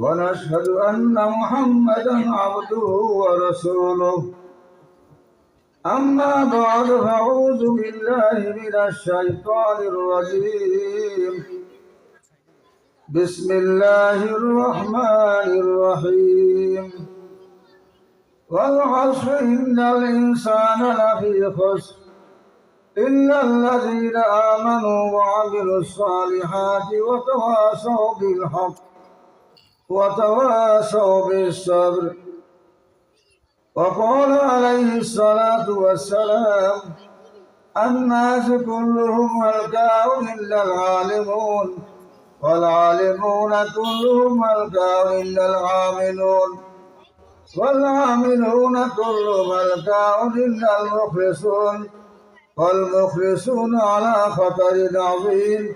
ونشهد أن محمدا عبده ورسوله. أما بعد فأعوذ بالله من الشيطان الرجيم. بسم الله الرحمن الرحيم. والعصر إن الإنسان لفي خسر. إلا الذين آمنوا وعملوا الصالحات وتواصوا بالحق. وتواصوا بالصبر. وقال عليه الصلاة والسلام الناس كلهم هلكاء إلا العالمون والعالمون كلهم هلكاء إلا العاملون والعاملون كلهم هلكاء إلا المخلصون والمخلصون على خطر عظيم.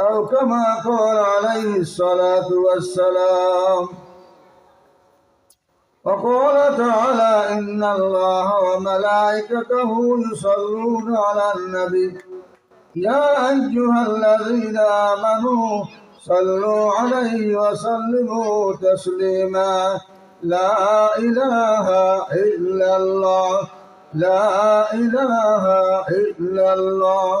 أو كما قال عليه الصلاة والسلام. وقال تعالى إن الله وملائكته يصلون على النبي. يا أيها الذين آمنوا صلوا عليه وسلموا تسليما. لا إله إلا الله. لا إله إلا الله.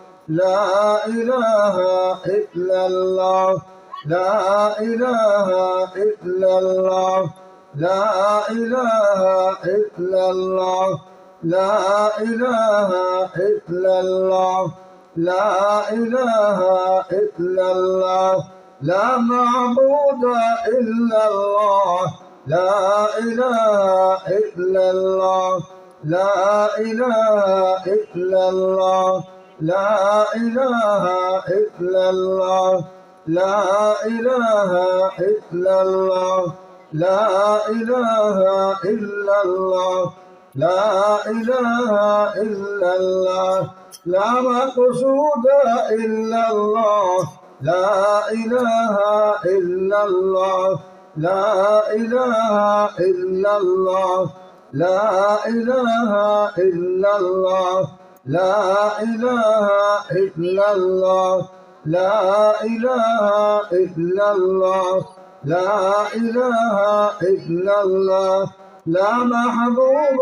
لا إله إلا الله. لا إله إلا الله. لا إله إلا الله. لا إله إلا الله. لا إله إلا الله. لا معبود إلا الله. لا إله إلا الله. لا إله إلا الله. لا إله إلا الله. لا إله إلا الله. لا إله إلا الله. لا إله إلا الله. لا مقصود إلا الله. لا إله إلا الله. لا إله إلا الله. لا إله إلا الله. لا إله إلا الله. لا إله إلا الله. لا إله إلا الله. لا محبوب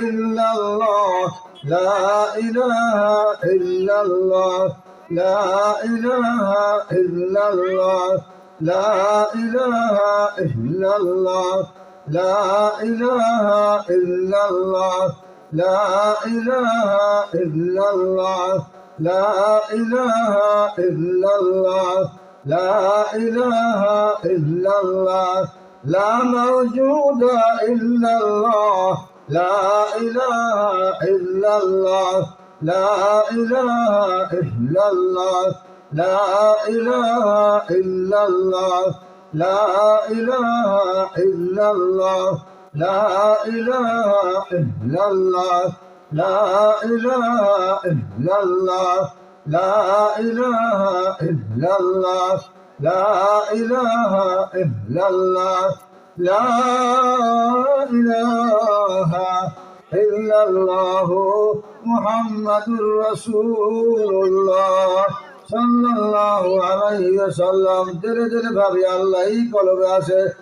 إلا الله. لا إله إلا الله. لا إله إلا الله. لا إله إلا الله. لا إله إلا الله. لا إله إلا الله. لا إله إلا الله. لا إله إلا الله. لا موجود إلا الله. لا إله إلا الله. لا إله إلا الله. لا إله إلا الله. لا إله إلا الله. لا إله إلا الله. لا إله إلا الله. لا إله إلا الله. لا إله إلا الله. لا إله إلا الله. محمد رسول الله صلى الله عليه وسلم. دل دل بابي الله. يقول بأسه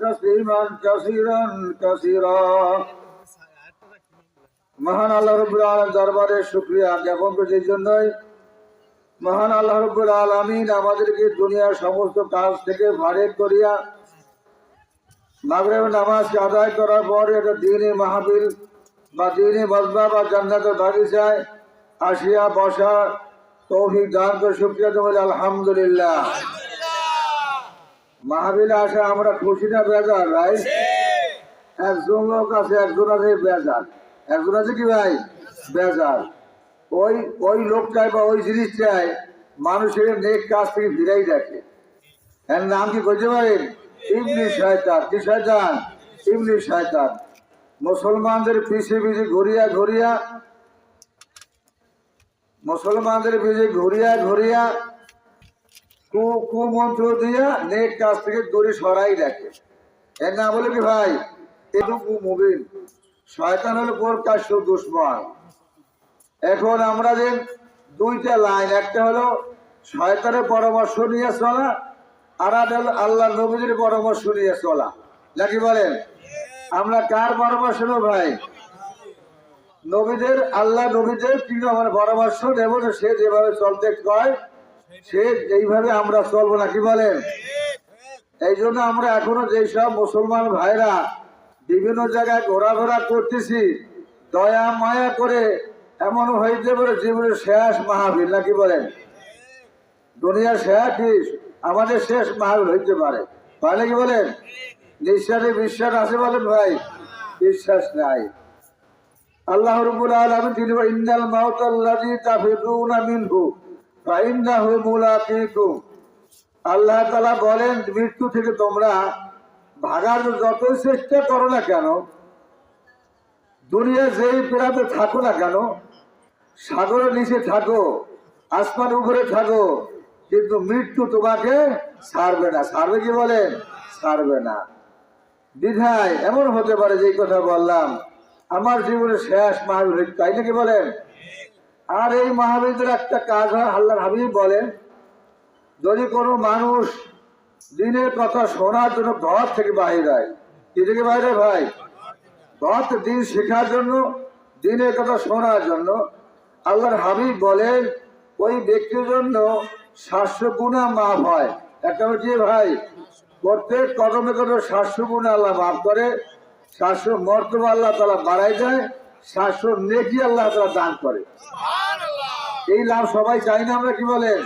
কাসিরা কাসিরা কাসিরা মহান আল্লাহ রব্বুল আলম দরবারে শুক্রিয়া জ্ঞাপন করছি জন্যই। মহান আল্লাহ রব্বুল আলমিন আমাদেরকে দুনিয়ার সমস্ত কাজ থেকে ভারেক করিয়া নাগরের নামাজকে আদায় করার পর একটা দিনে মাহাবিল বা দিনে মজবা বা জান্নাতের বাগিচায় আসিয়া বসা তৌফিক দান করে শুক্রিয়া তোমার আলহামদুলিল্লাহ। মাহবিলে আসা আমরা খুশি না বেজার ভাই। একজন লোক আছে একজন আছে বেজার। একজন আছে কি ভাই? বেজার। ওই ওই লোকটাই বা ওই জিনিসটাই মানুষের নেক কাজ থেকে ফিরাই দেখে। এর নাম কি করতে পারেন? ইবলি শয়তান। কি শয়তান? ইবলি শয়তান। মুসলমানদের পিছিয়ে পিছিয়ে ঘুরিয়া ঘুরিয়া মুসলমানদের পিছিয়ে ঘুরিয়া ঘুরিয়া কুমন্ত্র দিয়া নেট কাছ থেকে দূরে সরাই রাখে এর না বলে কি ভাই? এটুকু মুবিন। শয়তান হলো প্রকাশ্য দুশ্মন। এখন আমরা যে দুইটা লাইন, একটা হলো শয়তানের পরামর্শ নিয়ে চলা, আর হলো আল্লাহ নবীদের পরামর্শ নিয়ে চলা। নাকি বলেন? আমরা কার পরামর্শ নেব ভাই? নবীদের, আল্লাহ নবীদের কিন্তু আমার পরামর্শ নেব সে যেভাবে চলতে কয় সে এইভাবে আমরা চলবো না কি বলেন? এই জন্য আমরা এখনও যেসব মুসলমান ভাইরা বিভিন্ন জায়গায় ঘোরাফেরা করতেছি দয়া মায়া করে এমন হইতে পারে জীবনের শেষ মাহাবীর নাকি বলেন? দুনিয়ার শেষ আমাদের শেষ মাহাবীর হইতে পারে। পারে কি বলেন? নিঃশ্বাসে বিশ্বাস আছে বলেন ভাই? বিশ্বাস নাই। আল্লাহ রব্বুল আলামিন তিনি বলেন, ইন্নাল মাউতাল্লাযী তাফিরুনা মিনহু। আল্লাহ তাআলা বলেন, মৃত্যু থেকে তোমরা ভাগার যতই চেষ্টা করো না কেন, দুনিয়া যেই পেরাতে থাকো না কেন, সাগরের নিচে থাকো আসমান উপরে থাকো, কিন্তু মৃত্যু তোমাকে ছাড়বে না। ছাড়বে কি বলেন? ছাড়বে না। বিধায় এমন হতে পারে যে কথা বললাম, আমার জীবনের শেষ মাহাবীর তাই নাকি বলেন? আর এই মাহাবীরদের একটা কাজ হয়, আল্লাহর হাবিব বলেন, যদি কোনো মানুষ দিনের কথা শোনার জন্য ঘর থেকে বাহির হয় কি থেকে বাইরে ভাই? ঘর দিন শেখার জন্য, দিনের কথা শোনার জন্য। আল্লাহর হাবিব বলেন, ওই ব্যক্তির জন্য সাতশো গুণা মাফ হয়। একটা হচ্ছে ভাই? প্রত্যেক কদমে কদমে সাতশো গুণা আল্লাহ মাফ করে, সাতশো মর্তবা আল্লাহ তালা বাড়াই দেয় সাতশো নেকি আল্লাহ তারা দান করে। এই লাভ সবাই চাই না আমরা কি বলেন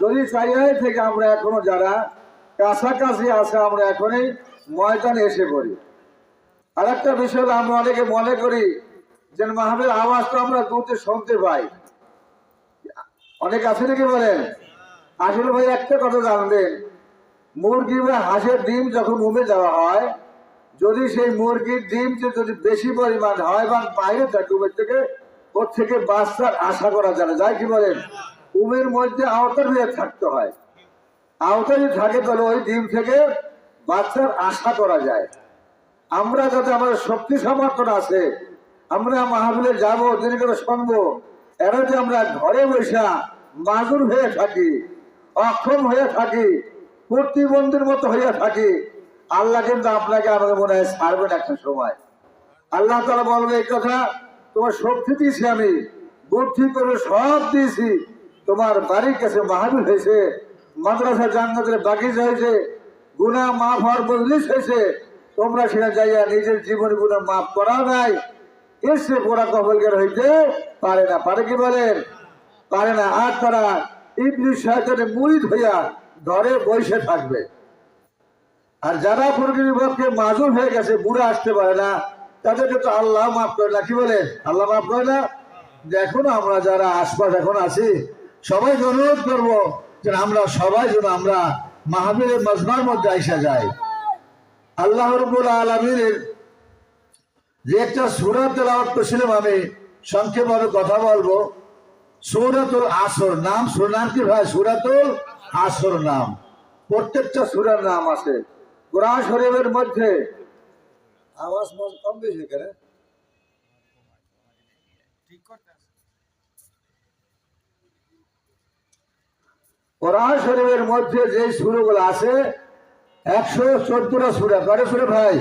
যদি চাইয়াই থেকে আমরা এখনও যারা কাছাকাছি আছে আমরা এখনই ময়দানে এসে পড়ি। আর একটা বিষয় হলো আমরা অনেকে মনে করি যে মাহবের আওয়াজটা আমরা দূরতে শুনতে পাই। অনেক আছে নাকি বলেন? আসলে ভাই একটা কথা জানবেন মুরগি বা হাঁসের ডিম যখন উমে যাওয়া হয় যদি সেই মুরগির ডিম যদি বেশি পরিমাণ হয় বা বাইরে থাকে উমের থেকে, ওর থেকে বাচ্চার আশা করা যায় না। যায় কি বলেন উমের মধ্যে আওতার হয়ে থাকতে হয়। আওতা যদি থাকে, তাহলে ওই ডিম থেকে বাচ্চার আশা করা যায়। আমরা যাতে আমাদের শক্তি সমর্থন আছে, আমরা মাহবিলে যাব, দিনে করে শুনব এরা যে আমরা ঘরে বসা মাজুর হয়ে থাকি, অক্ষম হয়ে থাকি প্রতিবন্ধীর মতো হয়ে থাকি আল্লাহ কিন্তু আপনাকে আমাকে মনে হয় ছাড়বেন একটা সময়। আল্লাহ তালা বলবে, এই কথা তোমার শক্তি দিয়েছি আমি, বুদ্ধি করে সব দিয়েছি। তোমার বাড়ির কাছে মাহাবীর হয়েছে, মাদ্রাসা জান্নাতের বাগিচা হয়েছে গুণা মাফ হওয়ার বদলিশ হয়েছে। তোমরা সেখানে যাইয়া নিজের জীবনে গুণা মাফ করা নাই। এসে পোড়া কবলগার হইতে পারে না। পারে কি বলেন? পারে না। আর তারা ইবলিশ শয়তানের মুরিদ হইয়া ধরে বসে থাকবে। আর যারা প্রকৃতির পক্ষে মাজুর হয়ে গেছে, বুড়ে আসতে পারে না, তাদেরকে তো আল্লাহ মাফ করে না কি বলে? আল্লাহ মাফ করে না দেখুন আমরা যারা আশপাশ এখন আছি সবাই অনুরোধ করব যে আমরা সবাই যেন আমরা মাহাবীরের মজমার মধ্যে আইসা যাই। আল্লাহ রবুল আলমীর যে একটা সুরা তেলাওয়াত করছিলাম আমি, সংক্ষেপভাবে কথা বলব। সুরাতুল আসর, নাম সুর কি ভাই? সুরাতুল আসর নাম। প্রত্যেকটা সুরার নাম আছে। কোরআন শরীফের মধ্যে। আওয়াজ কম বেশি করে কোরআন শরীফের মধ্যে যে সুরগুলো আছে একশো চোদ্দটা সুরা। কটা সুরে ভাই?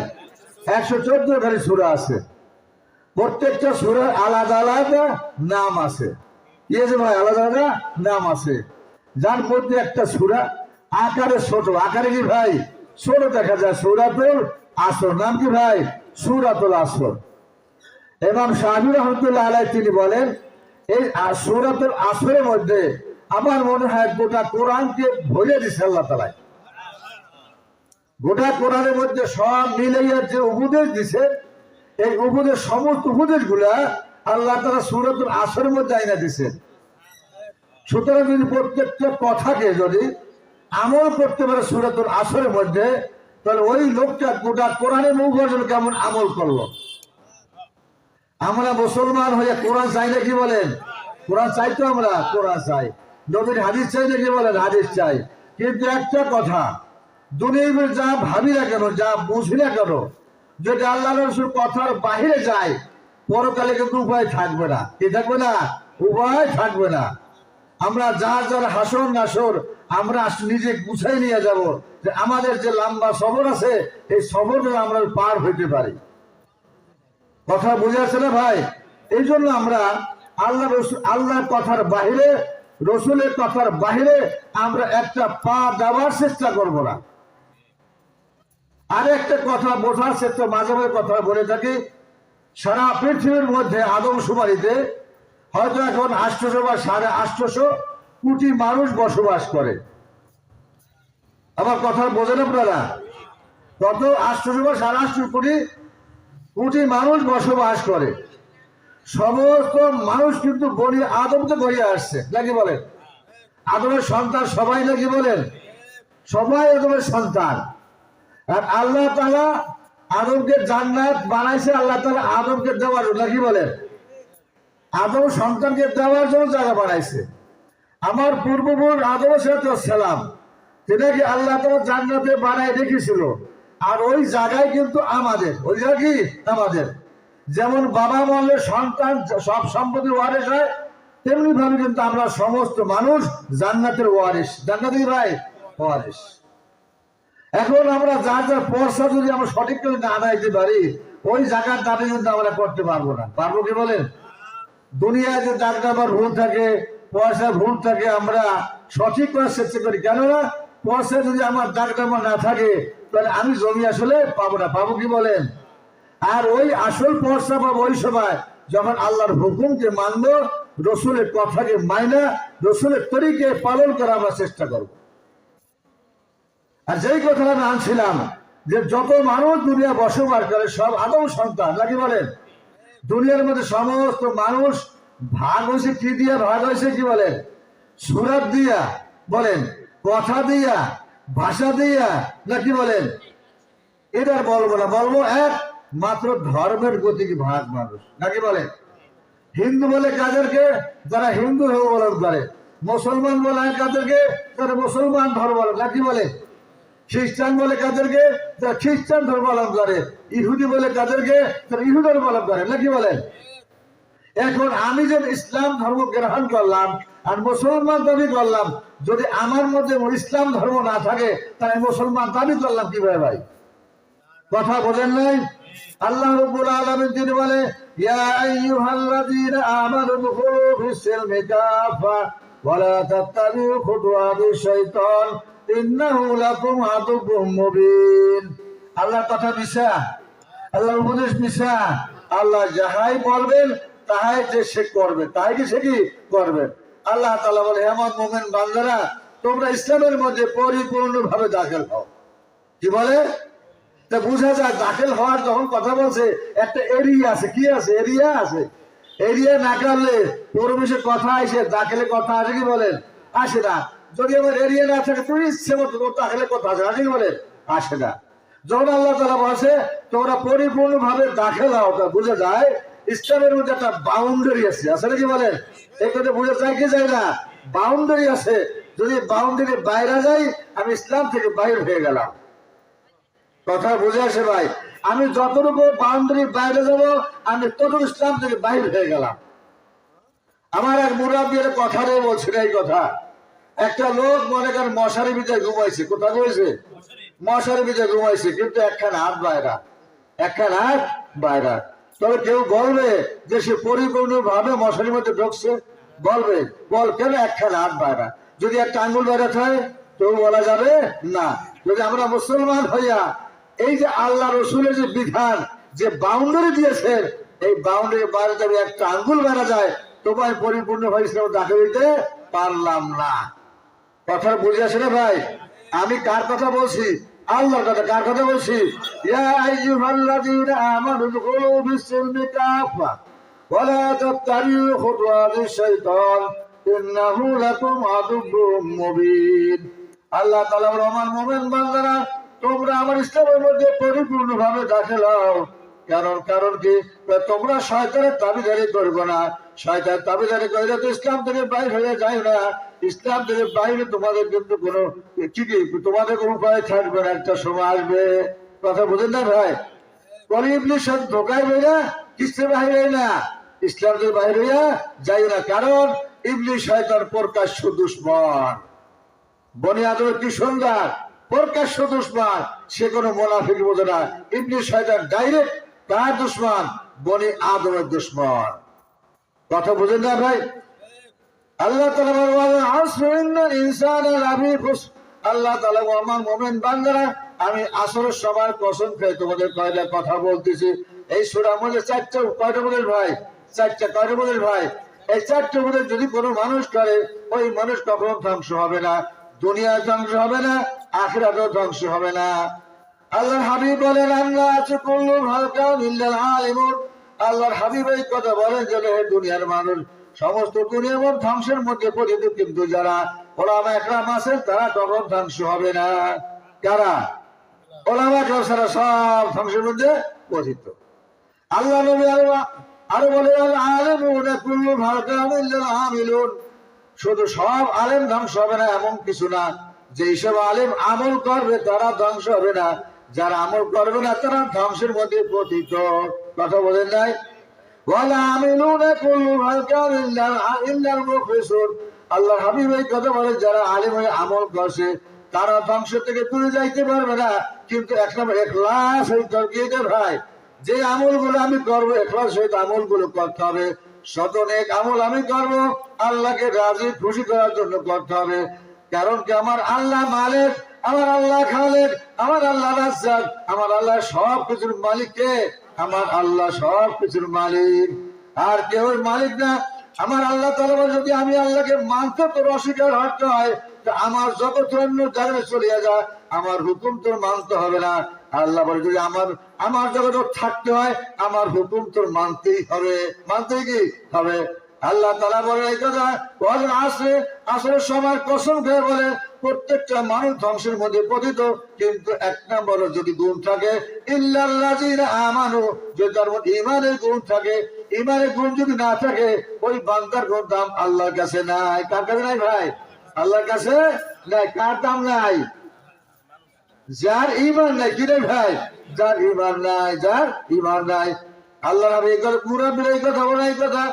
একশো চোদ্দ ঘরে সুরা আছে। প্রত্যেকটা সুরের আলাদা আলাদা নাম আছে। কি আছে ভাই? আলাদা আলাদা নাম আছে। যার মধ্যে একটা সুরা আকারে ছোট। আকারে কি ভাই? ছোট দেখা যায় সুরাতুল আসর। নাম কি ভাই? সুরাতুল আসর। এবং শাহির রহমতুল্লাহ আলাই তিনি বলেন, এই সুরাতুল আসরের মধ্যে আমার মনে হয় গোটা কোরআনকে ভরে দিচ্ছে আল্লাহ তালায় গোটা কোরআনের মধ্যে সব মিলাইয়ার যে উপদেশ দিছে, এই উপদেশ, সমস্ত উপদেশগুলা আল্লাহ তারা সুরতুল আসরের মধ্যে আইনা দিছে। সুতরাং যদি প্রত্যেকটা কথাকে যদি আমল করতে পারে সুরতুল আসরের মধ্যে, তাহলে ওই লোকটা গোটা কোরআনের মুখ বর্জন কেমন আমল করল? আমরা মুসলমান হয়ে কোরআন চাই না কি বলেন? কোরআন চাই তো আমরা, কোরআন চাই। নবীর হাদিস চাই না কি বলেন? হাদিস চাই। কিন্তু একটা কথা, দুনিয়ার যা ভাবি না কেন, যা বুঝি না কেন, যদি আল্লাহ রসুল কথার বাহিরে যায়, পরকালে কিন্তু উপায় থাকবে না। কি থাকবে না? উপায় থাকবে না। আমরা যার যার হাসর নাসর, আমরা নিজে গুছাই নিয়ে যাব যে আমাদের যে লম্বা সফর আছে, এই সফরে আমরা পার হইতে পারি। কথা বুঝে আসছে না ভাই? এই জন্য আমরা আল্লাহ রসুল, আল্লাহর কথার বাহিরে, রসুলের কথার বাহিরে আমরা একটা পা দেওয়ার চেষ্টা করব না। আর একটা কথা বোঝার ক্ষেত্রে মাঝে কথা বলে থাকি, সারা পৃথিবীর মধ্যে আদমশুমারিতে হয়তো এখন আষ্টশো বা সাড়ে আষ্টশো কোটি মানুষ বসবাস করে। আমার কথা বোঝেন আপনারা? কত? আষ্টশো বা সাড়ে আটশো কোটি কোটি মানুষ বসবাস করে। সমস্ত মানুষ কিন্তু বনি আদমকে গড়িয়ে আসছে, নাকি বলেন? আদমের সন্তান সবাই, নাকি বলেন? সবাই আদমের সন্তান। আর আল্লাহ তালা আদমকে জান্নাত বানাইছে, আল্লাহ তালা আদমকে দেওয়ার, নাকি বলেন? আদম সন্তানকে দেওয়ার জন্য জায়গা বানাইছে। আমার পূর্বপুর আদম সালাম। সেটাকে আল্লাহ তালা জান্নাতে বানাই রেখেছিল? আর ওই জায়গায় কিন্তু আমাদের। ওই জায়গা কি? আমাদের। যেমন বাবা মরলে সন্তান সব সম্পত্তির ওয়ারেস হয় তেমনি ভাবে কিন্তু আমরা সমস্ত মানুষ জান্নাতের ওয়ারেস জান্নাতি ভাই? ওয়ারিস এখন আমরা যা যা পয়সা যদি আমরা সঠিক করে না আনাইতে পারি, ওই জায়গার দাবি কিন্তু আমরা করতে পারব না। পারব কি বলেন? দুনিয়ায় যে দাগ নাম্বার ভুল থাকে পয়সা ভুল থাকে, আমরা সঠিক করার চেষ্টা করি। কেননা, পয়সা যদি আমার দাগ নাম্বার না থাকে, তাহলে আমি জমি আসলে পাবো না। পাবো কি বলেন? আর ওই আসল পয়সা পাবো ওই সময় যখন আল্লাহর হুকুমকে মানবো, রসুলের কথাকে মাইনা, রসুলের তরিকে পালন করা আমরা চেষ্টা করব। আর যেই কথাটা আমি আনছিলাম, যে যত মানুষ দুনিয়া বসবাস করে, সব আদম সন্তান, নাকি বলেন? দুনিয়ার মধ্যে সমস্ত মানুষ ভাগ হয়েছে, কি দিয়া ভাগ হয়েছে কি বলেন? সুরাত দিয়া বলেন, কথা দিয়া, ভাষা দিয়া নাকি বলেন? এটা আর বলব না, বলব এক, মাত্র ধর্মের গতিকে ভাগ মানুষ নাকি বলেন? হিন্দু বলে কাদেরকে, যারা হিন্দু অবলম্বন করে, মুসলমান বলে কাদেরকে, যারা মুসলমান ধর্ম নাকি বলে খ্রিস্টান বলে কাদেরকে যারা খ্রিস্টান ধর্ম পালন করে। ইহুদি বলে কাদেরকে তারা ইহুদ ধর্ম পালন করে, নাকি বলেন? এখন আমি যে ইসলাম ধর্ম গ্রহণ করলাম আর মুসলমান দাবি করলাম, যদি আমার মধ্যে ইসলাম ধর্ম না থাকে, তাহলে মুসলমান দাবি করলাম কীভাবে ভাই? কথা বলেন নাই? আল্লাহ রব্বুল আলামিন তিনি বলে, ইয়া আইয়ুহাল্লাযীনা আমানু দুখুলু ওয়া লা তাত্তাবিউ খুতুওয়াতিশ শাইতান। আল্লাহর কথা মিশা, আল্লাহর উপদেশ মিশা। আল্লাহ যাহাই বলবেন, তাহাই যে সে করবে তাই কি সে কি করবে। আল্লাহ তাআলা বলে হেমত মোমেন বান্দারা, তোমরা ইসলামের মধ্যে পরিপূর্ণভাবে দাখিল হও। কি বলে? বোঝা যায়, দাখিল হওয়ার যখন কথা বলছে, একটা এরিয়া আছে, কি আছে? এরিয়া আছে। এরিয়া না করলে পরিবেশে কথা আসে দাখিলে কথা আসে কি বলেন? আসে না। যদি আমার এরিয়া না থাকে, তুমি ইচ্ছে মতো তোর দাখিলে কথা কি বলেন আসে না। যখন আল্লাহ তালা বলছে, তোমরা পরিপূর্ণ ভাবে দাখিল হও তা বুঝে যায়, ইসলামের মধ্যে একটা বাউন্ডারি আছে। আছে নাকি বলেন? এই বুঝে যায় কি যায় না? বাউন্ডারি আছে। যদি বাউন্ডারি বাইরে যাই আমি ইসলাম থেকে বাইর হয়ে গেলাম। কথা বুঝে আসে ভাই? আমি যতটুকু বাউন্ডারি বাইরে যাব, আমি ততটুকু ইসলাম থেকে বাইর হয়ে গেলাম। আমার এক মুরাব্বির কথা রে বলছিল এই কথা। একটা লোক মনে করেন মশারি ভিতরে ঘুমাইছে। কোথায় ঘুমাইছে? মশারি ভিতরে ঘুমাইছে, কিন্তু একখান হাত বাইরা। একখান হাত বাইরা। তবে কেউ বলবে যে সে পরিপূর্ণ ভাবে মশারির মধ্যে ঢুকছে। বলবে, বল কেন একখান হাত বাইরা? যদি একটা আঙ্গুল বাইরে থাকে তো বলা যাবে না। যদি আমরা মুসলমান হইয়া এই যে আল্লাহ রসুলের যে বিধান, যে বাউন্ডারি দিয়েছেন এই বাউন্ডারি বাইরে যদি একটা আঙ্গুল বেড়া যায়, তোমায় পরিপূর্ণ ইসলাম দাখিল দিতে পারলাম না। কথা বুঝে আসে না ভাই? আমি কার কথা বলছি? আল্লাহর কথা কার কথা বলছি? ইয়া আল্লাহ রহমান তোমরা আমার ইসলামের মধ্যে কারণ কারণ কি? তোমরা শয়তানের দাবিদারি করবে না। শয়তান দাবিদারি করলে তো ইসলাম থেকে বাইর হয়ে যায় না। ইসলাম থেকে বাইরে তোমাদের কিন্তু কোনো কি তোমাদের কোনো উপায় থাকবে না, একটা সময় আসবে। কথা বুঝেন না ভাই? গরিবলি সব ধোকায় বেরা কিসে বাইরে না? ইসলাম বাইরে যাই না, কারণ ইবলি শয়তান প্রকাশ্য দুশ্মন। বনি আদমের কি সুন্দর সে কোনো না। শয়তান ডাইরেক্ট কার দুশ্মন? বনি আদমের দুশ্মন। কথা বুঝেন না ভাই? আল্লাহ লাফি আল্লাহ তালা আমার মোমেন বান্দারা, আমি আসরের সময় কসম খেয়ে তোমাদের কয়টা কথা বলতেছি? এই সুরার মধ্যে চারটা, কয়টা বলেন ভাই? চারটা, কয়টা বলেন ভাই? এই চারটে মধ্যে যদি কোনো মানুষ করে, ওই মানুষ কখনো ধ্বংস হবে না। দুনিয়া ধ্বংস হবে না, আখেরাতেও ধ্বংস হবে না। আল্লাহ হাবিব বলেন আল্লাহ আছে করল হালকা ইল্লাল আলিমুন। আল্লাহর হাবিব এই কথা বলেন যে দুনিয়ার মানুষ সমস্ত এবং ধ্বংসের মধ্যে পতিত, কিন্তু যারা ওলামা একরাম আছেন, তারা কখন ধ্বংস হবে না। কারা? ওলামা একরাম ছাড়া সব ধ্বংসের মধ্যে পতিত। আল্লাহ নবী আরও বলে আমিলুন। শুধু সব আলেম ধ্বংস হবে না, এমন কিছু না। যে সব আলেম আমল করবে, তারা ধ্বংস হবে না। যারা আমল করবে না, তারা ধ্বংসের মধ্যে পতিত। কথা বলেন নাই? আল্লাহ হাবিব এই কথা বলে যারা আলেম হয়ে আমল করছে, তারা ধ্বংস থেকে দূরে যাইতে পারবে না। কিন্তু এক নম্বর, এখলাস তর্কিয়ে ভাই। যে আমলগুলো আমি করব, এখলাস সহিত আমলগুলো করতে হবে। শত নেক আমল আমি করব, আল্লাহকে রাজি, খুশি করার জন্য করতে হবে। কারণ কি, আমার আল্লাহ মালিক, আমার আল্লাহ খালেক, আমার আল্লাহ রাজ্জাক, আমার আল্লাহ সব কিছুর মালিক কে? আমার আল্লাহ সব কিছুর মালিক। আর কেউ মালিক না। আমার আল্লাহ তালা যদি আমি আল্লাহকে মানতে তোর অস্বীকার হতে হয় আমার জগৎ অন্য জায়গায় চলিয়া যায় আমার হুকুম তোর মানতে হবে না। আল্লাহ বলে, যদি আমার আমার জগৎ থাকতে হয়, আমার হুকুম তোর মানতেই হবে। মানতেই কি হবে? আল্লাহ তালা বলে, এই কথা আসলে আসলে সবার কসম খেয়ে বলে প্রত্যেকটা মানুষ ধ্বংসের মধ্যে পতিত, কিন্তু এক নম্বর যদি গুণ থাকে আমানু যদি তার ইমানের গুণ থাকে ইমানের গুণ যদি না থাকে, ওই বান্দার কোন দাম আল্লাহর কাছে নাই। কার কাছে নাই ভাই? আল্লাহর কাছে নাই। কার দাম নাই? যার ইমান নাই। কিরে ভাই? যার ইমান নাই, যার ইমান নাই। আল্লাহ পুরো কথা বলে, এই কথা।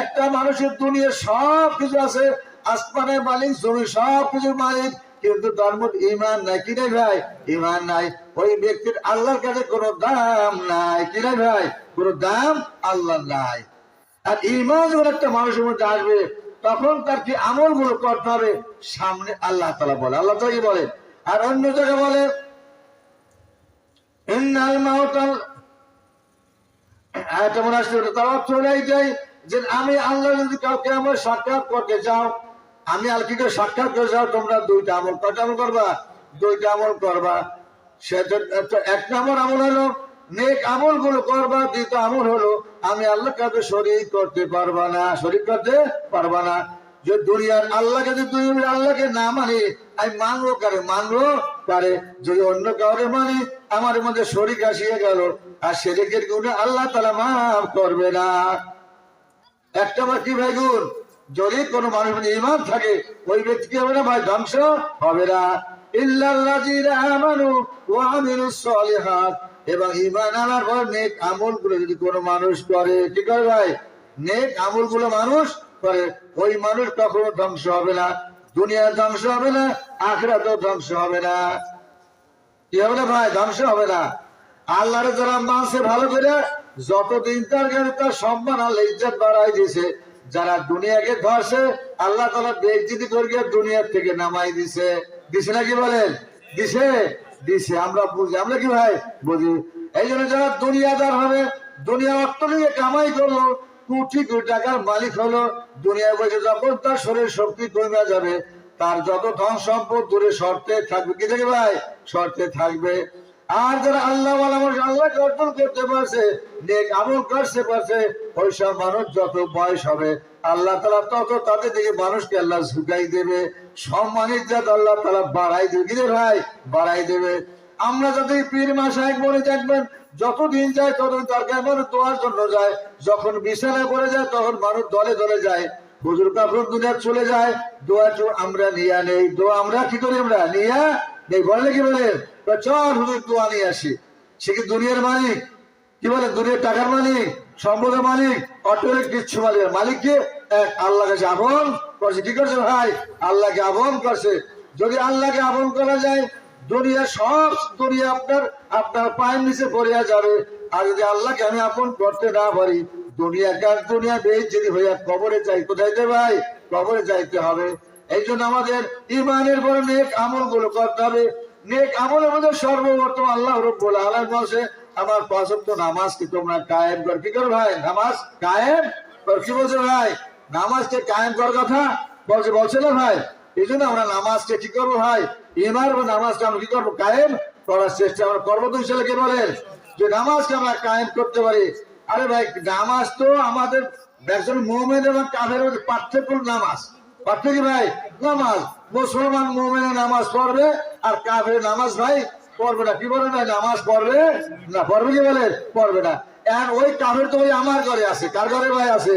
একটা মানুষের দুনিয়া সব কিছু আছে আসমানের মালিক জমি সব কিছুর মালিক। কিন্তু মধ্যে ইমান নাই, কি রে ভাই? ইমান নাই। ওই ব্যক্তির আল্লাহর কাছে কোনো দাম নাই, কি রে ভাই? কোনো দাম আল্লাহ নাই। আর ইমান যখন একটা মানুষের মধ্যে আসবে, তখন তার কি আমলগুলো করতে হবে? সামনে আল্লাহ তালা বলে। আল্লাহ তালা কি বলে? আর অন্য জায়গায় বলে আমি আল্লাহ যদি কাউকে আমার সাক্ষাৎ করতে চাও আমি আর কি করে সাক্ষাৎ করে তোমরা দুইটা আমল কয়টা আমল করবা? দুইটা আমল করবা। একটা- এক নম্বর আমল হলো, নেক আমলগুলো করবা, দ্বিতীয় আমল হলো, আমি আল্লাহ কাছে শরীর করতে পারবা না শরীর করতে পারবা না। যে দুনিয়ার আল্লাহকে যদি তুই আল্লাহকে না মানি, আমি মানবো কারে? মানবো কারে? যদি অন্য কাউরে মানি, আমার মধ্যে শরীর আসিয়ে গেল, আর সেদিকের গুণে আল্লাহ তালা মাফ করবে না। একটা আমার কি ভাই গুণ? যদি কোনো মানুষের ইমান থাকে, ওই ব্যক্তি হবে না? ভাই, ধ্বংস হবে না। মানুষ মানুষ মানুষ ধ্বংস হবে না। ধ্বংস হবে না, আখরাতেও ধ্বংস হবে না। কি হবে না ভাই? ধ্বংস হবে না। আল্লাহর যারা মানছে ভালো করে। যতদিন তার তার সম্মান আল্লাহ ইজ্জত বাড়াই দিছে যারা দুনিয়াকে ধরছে, আল্লাহ তালা বেজ্জিতি করিয়ে দুনিয়ার থেকে নামাই দিছে। দিছে নাকি বলেন? দিছে। দিছে। আমরা বুঝি। আমরা কি ভাই? বুঝি। এই জন্য যারা দুনিয়াদার হবে, দুনিয়া নিয়ে কামাই করল, কোটি কোটি টাকার মালিক হলো দুনিয়ায় বসে যখন তার শরীর শক্তি কমে যাবে, তার যত ধন সম্পদ দূরে শর্তে থাকবে। কি থাকে ভাই? শর্তে থাকবে। আর যারা আল্লাহ আল্লাহকে অর্জন করতে পারছে, নেক আমল করতে পারছে, ওই সব মানুষ যত বয়স হবে, আল্লাহ তালা তত তাদের দিকে মানুষকে আল্লাহ ঝুঁকাই দেবে সম্মানিত জাত আল্লাহ তালা বাড়াই দেবে। কি রে ভাই? বাড়াই দেবে। আমরা যদি পীর মাসায় মনে দেখবেন, যতদিন যায় ততদিন তার কেমন দোয়ার জন্য যায়, যখন বিছানায় পড়ে যায় তখন মানুষ দলে দলে যায়। হুজুর কাপড় দুনিয়া চলে যায়, দোয়া আমরা নিয়ে নেই, দোয়া আমরা কি করি আমরা? নিয়ে নেই, বলে কি বলে? চল হুজুর দোয়া নিয়ে আসি। সে কি দুনিয়ার মালিক? কি বলে? দুনিয়ার টাকার মালিক, সম্পদের মালিক, অটোরিক কিচ্ছু মালিক। মালিক কে? এক কাছে আপন করছে। কি করছে ভাই? আল্লাহকে আপন করছে। যদি আল্লাহকে আপন করা যায়, দুনিয়া সব দুনিয়া আপনার আপনার পায়ের নিচে পড়িয়া যাবে। আর যদি আল্লাহকে আমি আপন করতে না পারি, দুনিয়া কার দুনিয়া বেইজ্জতি হইয়া কবরে যাই কোথায় ভাই? কবরে যাইতে হবে। এই জন্য আমাদের ইমানের পরে নেক আমলগুলো করতে হবে। নেক আল্লাহ আমার নামাজ কি তোমরা কায়েম কর কি ভাই? নামাজ কায়েম? কি বলছে ভাই? নামাজকে কায়েম কর কথা? বলছে বলছে না ভাই। এই জন্য আমরা নামাজকে কি করব ভাই? এবার নামাজকে আমরা কি করব? কায়েম করার চেষ্টা আমরা করব। তো ছেলেকে বলেন যে নামাজকে আমরা কায়েম করতে পারি। আরে ভাই, নামাজ তো আমাদের একজন মোমেন এবং কাফের পার্থক্য নামাজ। পার্থক্য ভাই? নামাজ। মুসলমান মোমেনে নামাজ পড়বে আর কাফের নামাজ ভাই পড়বে না। কি বলে ভাই নামাজ পড়বে না, পড়বে কি বলে? পড়বে না। এখন ওই কাফের তো ওই আমার ঘরে আছে। কার ঘরে ভাই আছে?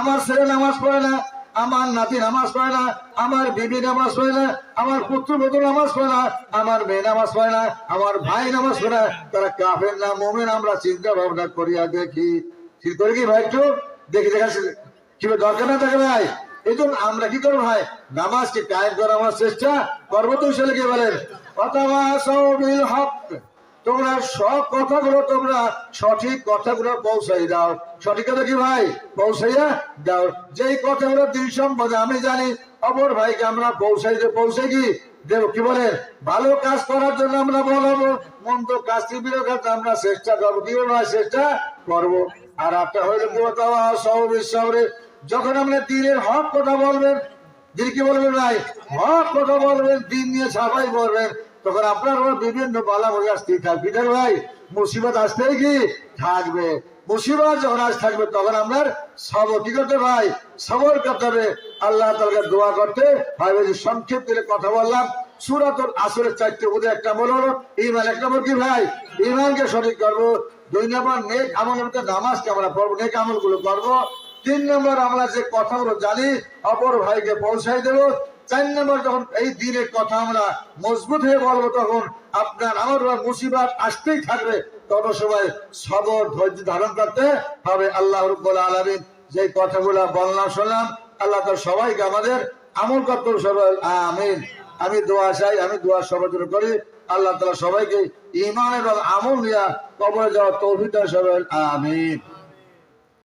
আমার ছেলে নামাজ পড়ে না? আমার নাতি নামাজ পড়ে না? আমার বিবি নামাজ পড়ে না? আমার পুত্র বধূ নামাজ পড়ে না? আমার মেয়ে নামাজ পড়ে না? আমার ভাই নামাজ পড়ে না? তারা কাফের না, মোমেন, আমরা চিন্তা ভাবনা করিয়া দেখি। ঠিক করে কি ভাই একটু? দেখি, দেখা কি দরকার না থাকে ভাই? এই জন্য আমরা কি করব ভাই? নামাজকে কায়েম করা আমার চেষ্টা করব তো ছেলেকে বলেন? তোমরা সব কথাগুলো তোমরা সঠিক কথাগুলো পৌঁছাই দাও। সঠিক কথা কি ভাই? পৌঁছাইয়া দাও। যেই কথাগুলো সম্পদে আমি জানি অপর ভাইকে আমরা পৌঁছাইতে পৌঁছে কি? দেব। কি বলে ভালো কাজ করার জন্য আমরা বলাবো মন্দ কাজ আমরা চেষ্টা করব। কি ভাই, চেষ্টা করব। আর একটা হইলে কি সহবিশ্বাবরে যখন আমরা দিনের হক কথা বলবেন দিন কি বলবেন ভাই? হক কথা বলবেন, দিন নিয়ে ছাপাই বলবেন তখন আপনার বিভিন্ন বালা বলে আসতেই থাকবে। ঠিক ভাই, মুসিবত আসতেই কি? থাকবে। মুসিবত যখন আজ থাকবে, তখন আপনার সবর কি করতে ভাই? সবর করতে হবে। আল্লাহ তালকে দোয়া করতে। ভাই, ওই যে সংক্ষেপ করে কথা বললাম, সুরাতুল আসরের চারটে বোধ একটা বল ইমান এক নম্বর কি ভাই? ইমানকে সঠিক করব। দুই নম্বর, নেক মধ্যে নামাজকে আমরা পড়ব। নেক আমলগুলো করব। তিন নম্বর আমরা যে কথাগুলো জানি, অপর ভাইকে পৌঁছাই দেব। চার নম্বর যখন এই দিনের কথা আমরা মজবুত হয়ে বলব, তখন আপনার আমার বা মুসিবত আসতেই থাকবে। তত সময় সবর, ধৈর্য ধারণ করতে হবে। আল্লাহ রব্বুল আলমিন যে কথাগুলো বললাম, শুনলাম, আল্লাহ তার সবাইকে আমাদের আমল করতে সবাই। আমিন। আমি দোয়া চাই, আমি দোয়া সমালোচন করি। আল্লাহ তালা সবাইকে ইমান এবং আমল নিয়ে কবরে যাওয়া তৌফিক সবাই আমিন।